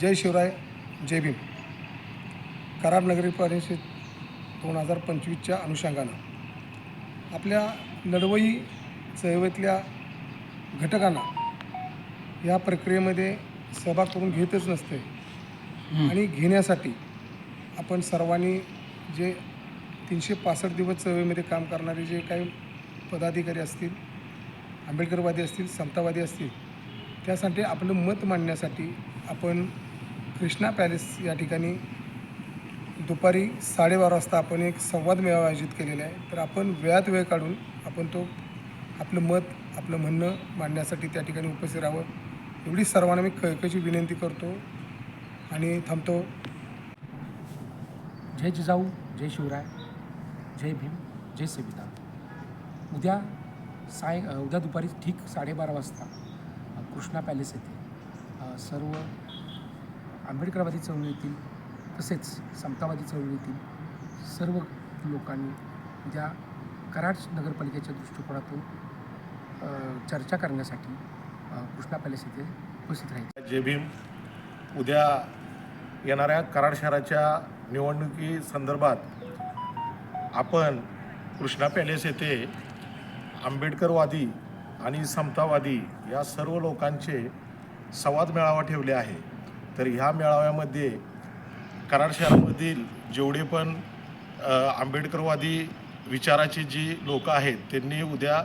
जय शिवराय जय भीम. कराड नगरी परिषद दोन हजार पंचवीसच्या अनुषंगानं आपल्या लढवई चळवळीतल्या घटकांना या प्रक्रियेमध्ये सहभाग करून घेतच नसते. आणि घेण्यासाठी आपण सर्वांनी जे तीनशे पासष्ट दिवस चळवळीमध्ये काम करणारे जे काही पदाधिकारी असतील आंबेडकरवादी असतील समतावादी असतील त्यासाठी आपलं मत मांडण्यासाठी आपण कृष्णा पॅलेस या ठिकाणी दुपारी साडेबारा वाजता आपण एक संवाद मेळावा आयोजित केलेला आहे. तर आपण वेळात वेळ काढून आपण तो आपलं मत आपलं म्हणणं मांडण्यासाठी त्या ठिकाणी उपस्थित राहावं. एवढी सर्वांना मी कळकळीची विनंती करतो आणि थांबतो. जय जिजाऊ जय शिवराय जय भीम जय संविधान उद्या साय उद्या दुपारी ठीक साडेबारा वाजता कृष्णा पॅलेस येथे सर्व आंबेडकरवादी चळवळीतील तसेच समतावादी चळवळीतील सर्व लोकांनी ज्या कराड नगरपालिकेच्या दृष्टिकोनातून चर्चा करण्यासाठी कृष्णा पॅलेस येथे उपस्थित राहील जे भीम. उद्या येणाऱ्या कराड शहराच्या निवडणुकी संदर्भात आपण कृष्णा पॅलेस येथे आंबेडकरवादी आणि समतावादी या सर्व लोकांचे संवाद मेळावा ठेवले आहे. तर ह्या मेळाव्यामध्ये कराड शहरामधील जेवढे पण आंबेडकरवादी विचाराची जी लोक आहेत त्यांनी उद्या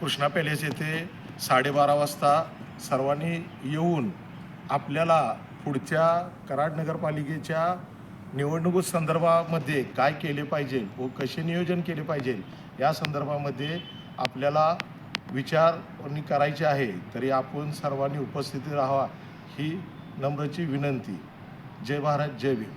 कृष्णा पॅलेस येथे साडेबारा वाजता सर्वांनी येऊन आपल्याला पुढच्या कराड नगरपालिकेच्या निवडणूक संदर्भामध्ये काय केले पाहिजे व कसे नियोजन केले पाहिजे या संदर्भामध्ये आपल्याला विचारणी करायची आहे तरी आपण सर्वांनी उपस्थिती राहावा ही नम्रची विनंती. जय भारत जय भीम.